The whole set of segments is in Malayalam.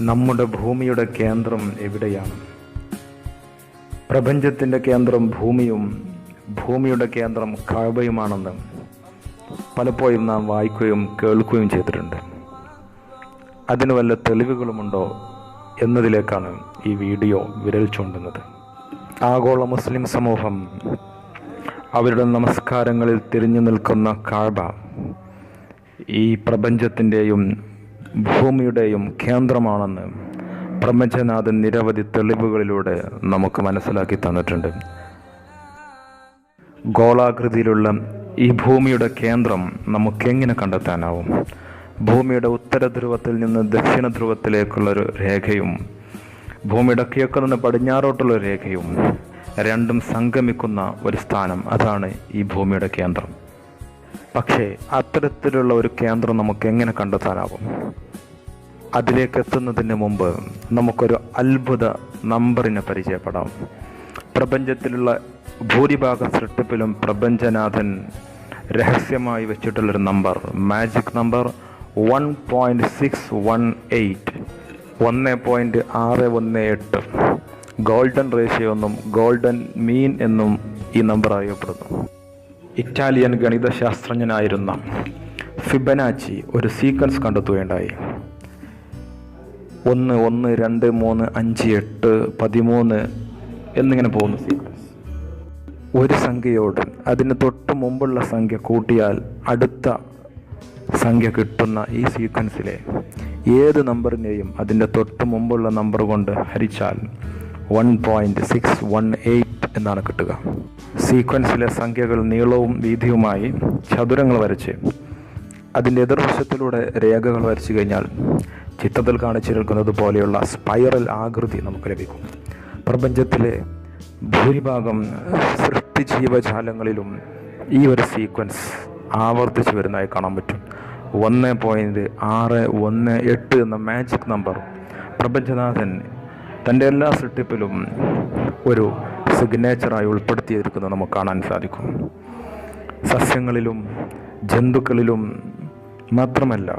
നമ്മുടെ ഭൂമിയുടെ കേന്ദ്രം എവിടെയാണ്? പ്രപഞ്ചത്തിന്റെ കേന്ദ്രം ഭൂമിയും ഭൂമിയുടെ കേന്ദ്രം കഴബയുമാണെന്ന് പലപ്പോഴും നാം വായിക്കുകയും കേൾക്കുകയും ചെയ്തിട്ടുണ്ട്. അതിന് വല്ല തെളിവുകളുമുണ്ടോ എന്നതിലേക്കാണ് ഈ വീഡിയോ വിരൽ ചൂണ്ടുന്നത്. ആഗോള മുസ്ലിം സമൂഹം അവരുടെ നമസ്കാരങ്ങളിൽ തിരിഞ്ഞു നിൽക്കുന്ന കാഴ്ബ ഈ പ്രപഞ്ചത്തിന്റെയും ഭൂമിയുടെയും കേന്ദ്രമാണെന്ന് പ്രപഞ്ചനാഥൻ നിരവധി തെളിവുകളിലൂടെ നമുക്ക് മനസ്സിലാക്കി തന്നിട്ടുണ്ട്. ഗോളാകൃതിയിലുള്ള ഈ ഭൂമിയുടെ കേന്ദ്രം നമുക്കെങ്ങനെ കണ്ടെത്താനാവും? ഭൂമിയുടെ ഉത്തര ധ്രുവത്തിൽ നിന്ന് ദക്ഷിണ ധ്രുവത്തിലേക്കുള്ളൊരു രേഖയും ഭൂമിയുടെ കിഴക്ക് നിന്ന് പടിഞ്ഞാറോട്ടുള്ള രേഖയും രണ്ടും സംഗമിക്കുന്ന ഒരു സ്ഥാനം അതാണ് ഈ ഭൂമിയുടെ കേന്ദ്രം. പക്ഷേ അത്തരത്തിലുള്ള ഒരു കേന്ദ്രം നമുക്ക് എങ്ങനെ കണ്ടെത്താനാവും? അതിലേക്ക് എത്തുന്നതിന് മുമ്പ് നമുക്കൊരു അത്ഭുത നമ്പറിനെ പരിചയപ്പെടാം. പ്രപഞ്ചത്തിലുള്ള ഭൂരിഭാഗ സൃഷ്ടിപ്പിലും പ്രപഞ്ചനാഥൻ രഹസ്യമായി വെച്ചിട്ടുള്ളൊരു number magic number one point six one eight ഒന്ന് പോയിന്റ് ആറ് ഒന്ന് എട്ട്. ഗോൾഡൻ റേഷ്യോ എന്നും ഗോൾഡൻ മീൻ എന്നും ഈ നമ്പർ അറിയപ്പെടുന്നു. ഇറ്റാലിയൻ ഗണിതശാസ്ത്രജ്ഞനായിരുന്ന ഫിബനാച്ചി ഒരു സീക്വൻസ് കണ്ടെത്തുകയുണ്ടായി. ഒന്ന് ഒന്ന് രണ്ട് മൂന്ന് അഞ്ച് എട്ട് പതിമൂന്ന് എന്നിങ്ങനെ പോകുന്നു സീക്വൻസ്. ഒരു സംഖ്യയോട് അതിന് തൊട്ട് മുമ്പുള്ള സംഖ്യ കൂട്ടിയാൽ അടുത്ത സംഖ്യ കിട്ടുന്ന ഈ സീക്വൻസിലെ ഏത് നമ്പറിനെയും അതിന്റെ തൊട്ട് മുമ്പുള്ള നമ്പർ കൊണ്ട് ഹരിച്ചാൽ one point six one eight എന്നാണ് കിട്ടുക. സീക്വൻസിലെ സംഖ്യകൾ നീളവും വീതിയുമായി ചതുരങ്ങൾ വരച്ച് അതിന്റെ എതിർവശത്തിലൂടെ രേഖകൾ വരച്ചു കഴിഞ്ഞാൽ ചിത്രത്തിൽ കാണിച്ചിരിക്കുന്നത് പോലെയുള്ള സ്പൈറൽ ആകൃതി നമുക്ക് ലഭിക്കും. പ്രപഞ്ചത്തിലെ ഭൂരിഭാഗം സൃഷ്ടി ജീവജാലങ്ങളിലും ഈ ഒരു സീക്വൻസ് ആവർത്തിച്ചു വരുന്നതായി കാണാൻ പറ്റും. ഒന്ന് പോയിന്റ് ആറ് ഒന്ന് എട്ട് എന്ന മാജിക് നമ്പർ പ്രപഞ്ചനാഥൻ തന്റെ എല്ലാ സൃഷ്ടിപ്പിലും ഒരു സിഗ്നേച്ചറായി ഉൾപ്പെടുത്തിയിരിക്കുന്നത് നമുക്ക് കാണാൻ സാധിക്കും. സസ്യങ്ങളിലും ജന്തുക്കളിലും മാത്രമല്ല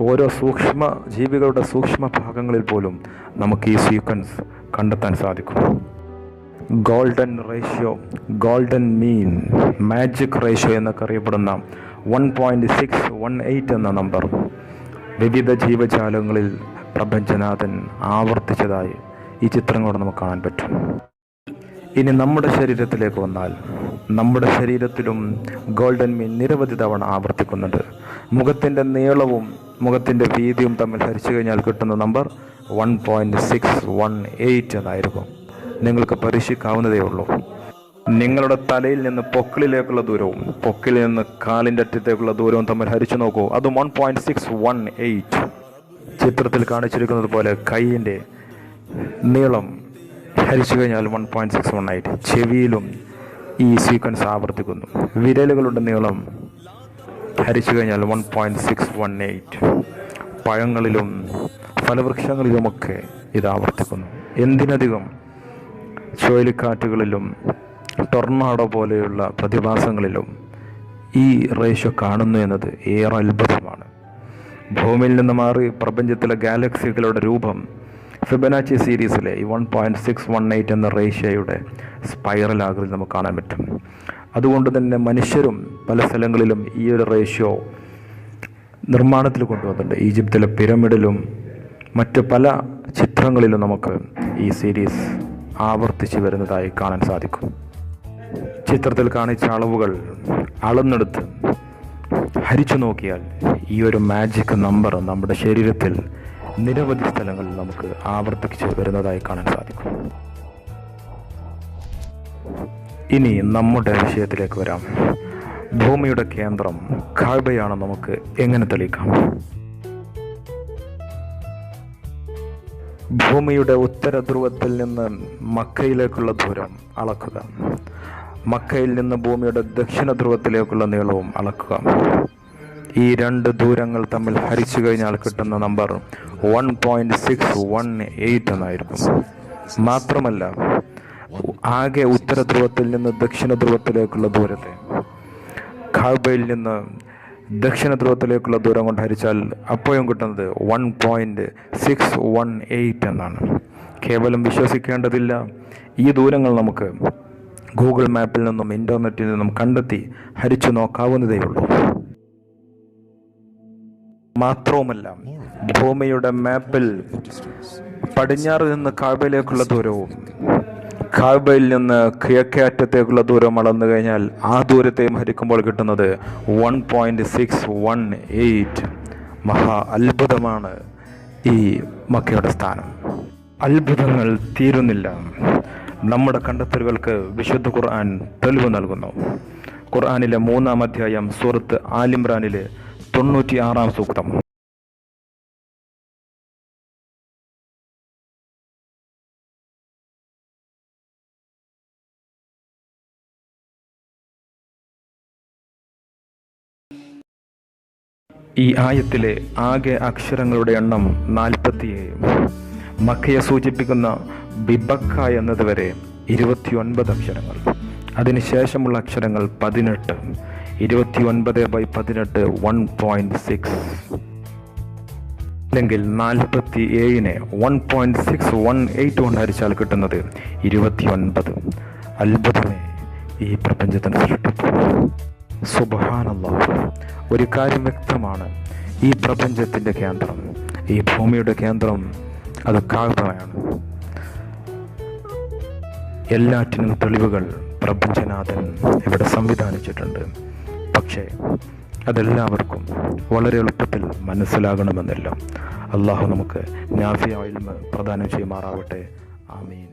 ഓരോ സൂക്ഷ്മ ജീവികളുടെ സൂക്ഷ്മ ഭാഗങ്ങളിൽ പോലും നമുക്ക് ഈ സീക്വൻസ് കണ്ടെത്താൻ സാധിക്കും. Golden ratio golden mean magic ratio എന്നൊക്കെ അറിയപ്പെടുന്ന one point six one eight എന്ന നമ്പർ വിവിധ ജീവജാലങ്ങളിൽ പ്രപഞ്ചനാഥൻ ആവർത്തിച്ചതായി ഈ ചിത്രങ്ങളോട് നമുക്ക് കാണാൻ പറ്റും. ഇനി നമ്മുടെ ശരീരത്തിലേക്ക് വന്നാൽ നമ്മുടെ ശരീരത്തിലും ഗോൾഡൻ മീൻ നിരവധി തവണ ആവർത്തിക്കുന്നുണ്ട്. മുഖത്തിന്റെ നീളവും മുഖത്തിന്റെ വീതിയും തമ്മിൽ ഹരിച്ചു കഴിഞ്ഞാൽ കിട്ടുന്ന number one point six one eight എന്നായിരിക്കും. നിങ്ങൾക്ക് പരീക്ഷിക്കാവുന്നതേ ഉള്ളൂ. നിങ്ങളുടെ തലയിൽ നിന്ന് പൊക്കിളിലേക്കുള്ള ദൂരവും പൊക്കിളിൽ നിന്ന് കാലിന്റെ അറ്റത്തേക്കുള്ള ദൂരവും തമ്മിൽ ഹരിച്ചു നോക്കൂ. അത് one point six one eight ചിത്രത്തിൽ കാണിച്ചിരിക്കുന്നത് പോലെ കൈയിന്റെ നീളം ഹരിച്ചു കഴിഞ്ഞാൽ one point six one eight ചെവിയിലും ഈ സീക്വൻസ് ആവർത്തിക്കുന്നു. വിരലുകളുടെ നീളം ഹരിച്ചു കഴിഞ്ഞാൽ one point six one eight പഴങ്ങളിലും ഫലവൃക്ഷങ്ങളിലുമൊക്കെ ഇത് ആവർത്തിക്കുന്നു. എന്തിനധികം ചുഴലിക്കാറ്റുകളിലും ടൊർണാഡോ പോലെയുള്ള പ്രതിഭാസങ്ങളിലും ഈ റേഷ്യോ കാണുന്നു എന്നത് ഏറെ അത്ഭുതമാണ്. ഭൂമിയിൽ നിന്ന് മാറി പ്രപഞ്ചത്തിലെ ഗാലക്സികളുടെ രൂപം ഫിബനാച്ചി സീരീസിലെ ഈ one point six one eight എന്ന റേഷ്യയുടെ സ്പൈറൽ ആകൃതി നമുക്ക് കാണാൻ പറ്റും. അതുകൊണ്ട് തന്നെ മനുഷ്യരും പല സ്ഥലങ്ങളിലും ഈ ഒരു റേഷ്യോ നിർമ്മാണത്തിൽ കൊണ്ടുവന്നിട്ടുണ്ട്. ഈജിപ്തിലെ പിരമിഡിലും മറ്റ് പല ചിത്രങ്ങളിലും നമുക്ക് ഈ സീരീസ് ആവർത്തിച്ച് വരുന്നതായി കാണാൻ സാധിക്കും. ചിത്രത്തിൽ കാണിച്ച അളവുകൾ അളന്നെടുത്ത് ഹരിച്ചു നോക്കിയാൽ ഈ ഒരു മാജിക് നമ്പർ നമ്മുടെ ശരീരത്തിൽ നിരവധി സ്ഥലങ്ങളിൽ നമുക്ക് ആവർത്തിച്ച് വരുന്നതായി കാണാൻ സാധിക്കും. ഇനി നമ്മുടെ വിഷയത്തിലേക്ക് വരാം. ഭൂമിയുടെ കേന്ദ്രം കാഴ്ബയാണ് നമുക്ക് എങ്ങനെ തെളിയിക്കാം? ഭൂമിയുടെ ഉത്തര ധ്രുവത്തിൽ നിന്ന് മക്കയിലേക്കുള്ള ദൂരം അളക്കുക. മക്കയിൽ നിന്ന് ഭൂമിയുടെ ദക്ഷിണ ധ്രുവത്തിലേക്കുള്ള നീളവും അളക്കുക. ഈ രണ്ട് ദൂരങ്ങൾ തമ്മിൽ ഹരിച്ചു കഴിഞ്ഞാൽ കിട്ടുന്ന number one point six one eight എന്നായിരിക്കും. മാത്രമല്ല ആകെ ഉത്തര ധ്രുവത്തിൽ നിന്ന് ദക്ഷിണ ധ്രുവത്തിലേക്കുള്ള ദൂരത്തെ ഖാബയിൽ നിന്ന് ദക്ഷിണ ധ്രുവത്തിലേക്കുള്ള ദൂരം കൊണ്ട് ഹരിച്ചാൽ അപ്പോഴും കിട്ടുന്നത് one point six one eight എന്നാണ്. കേവലം വിശ്വസിക്കേണ്ടതില്ല. ഈ ദൂരങ്ങൾ നമുക്ക് ഗൂഗിൾ മാപ്പിൽ നിന്നും ഇന്റർനെറ്റിൽ നിന്നും കണ്ടെത്തി ഹരിച്ചു നോക്കാവുന്നതേ ഉള്ളൂ മാത്രവുമല്ല ഭൂമിയുടെ മാപ്പിൽ പടിഞ്ഞാറ് നിന്ന് കാബയിലേക്കുള്ള ദൂരവും കാബയിൽ നിന്ന് കിഴക്കേ അറ്റത്തേക്കുള്ള ദൂരം അളന്നു കഴിഞ്ഞാൽ ആ ദൂരത്തെയും ഹരിക്കുമ്പോൾ കിട്ടുന്നത് one point six one eight മഹാ അത്ഭുതമാണ് ഈ മക്കയുടെ സ്ഥാനം. അത്ഭുതങ്ങൾ തീരുന്നില്ല. നമ്മുടെ കണ്ടെത്തലുകൾക്ക് വിശുദ്ധ ഖുർആൻ തെളിവ് നൽകുന്നു. ഖുർആനിലെ മൂന്നാം അധ്യായം സൂറത്ത് ആലിമ്രാനിലെ തൊണ്ണൂറ്റി ആറാം സൂക്തം. ഈ ആയത്തിലെ ആകെ അക്ഷരങ്ങളുടെ എണ്ണം നാൽപ്പത്തിയേഴ്. മക്കയെ സൂചിപ്പിക്കുന്ന ബിബക്ക എന്നതുവരെ ഇരുപത്തിയൊൻപത് അക്ഷരങ്ങൾ. അതിനുശേഷമുള്ള അക്ഷരങ്ങൾ പതിനെട്ട്. ഇരുപത്തിയൊൻപത് ബൈ പതിനെട്ട് വൺ പോയിന്റ് സിക്സ് അല്ലെങ്കിൽ നാൽപ്പത്തി ഏഴിനെ one point six one eight കൊണ്ട് ഹരിച്ചാൽ കിട്ടുന്നത് ഇരുപത്തി ഒൻപത് അത്ഭുതമേ ഈ പ്രപഞ്ചത്തിന് സൃഷ്ടിപ്പ്. സുബഹാനല്ല ഒരു കാര്യം വ്യക്തമാണ് ഈ പ്രപഞ്ചത്തിന്റെ കേന്ദ്രം ഈ ഭൂമിയുടെ കേന്ദ്രം അത് കാഴ്ചയാണ് എല്ലാറ്റിനും തെളിവുകൾ പ്രപഞ്ചനാഥൻ ഇവിടെ സംവിധാനിച്ചിട്ടുണ്ട്. പക്ഷേ അതെല്ലാവർക്കും വളരെ എളുപ്പത്തിൽ മനസ്സിലാകണമെന്നല്ല. അള്ളാഹു നമുക്ക് നാഫിയ ഇൽമ പ്രദാനം ചെയ്യുമാറാവട്ടെ. ആമീൻ.